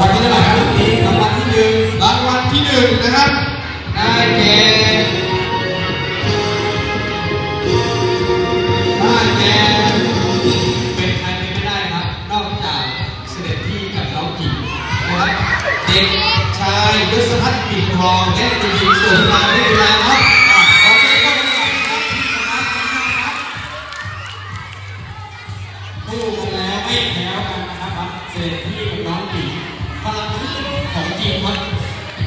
วัลที่เท่าไหร่ครับนี้รางวัลที่หนึ่งรางวัลที่หนึ่งนะครับได้แก่ได้แก่เป็นใครไปไม่ได้ครับ นอกจากเสด็จพี่กับน้องหญิงนะครับเด็กชายยศพัฒน์ปิ่นทองและเด็กหญิงสุนทรได้เวลาครับอะขอเชิญเข้ามาเลครับคู่กันแล้วไม่แพ้กันนะครับเศรษฐีกับน้องหญิง พลังคลื่นของจริงครับ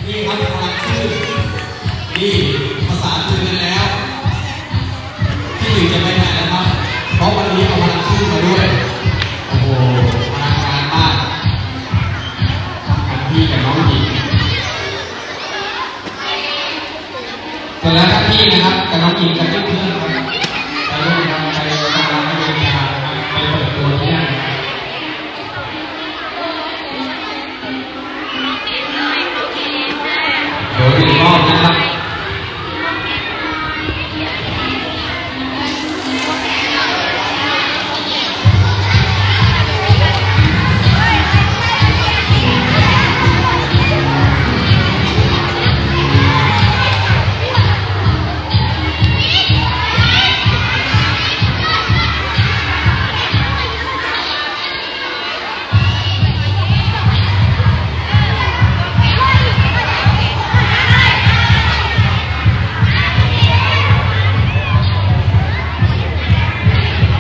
นี่ครับพลังคลื่นนี่ภาษามือกันแล้ว ที่หนึ่งจะไปไหนแล้วครับ เพราะวันนี้เอาพลังขึ้นมาด้วย โอ้โหพลังงานมากทั้งพี่กับน้องหญิงแต่แล้วทั้งพี่นะครับกับน้องหญิงกับเพื่อนๆครับไปร่วมกัน เดี๋ยวหนึ่งรอบนะครับ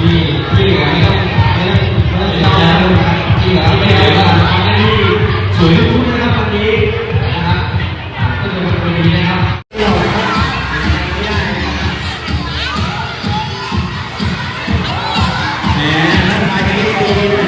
ที่ที่ไม่ต้องไม่ต้อไม่ต้องที่ที่ไว่ที่สุกนะครับวันนี้นะครับก็จะเป็นวันนี้นครับแหมท่านนายจห้ดี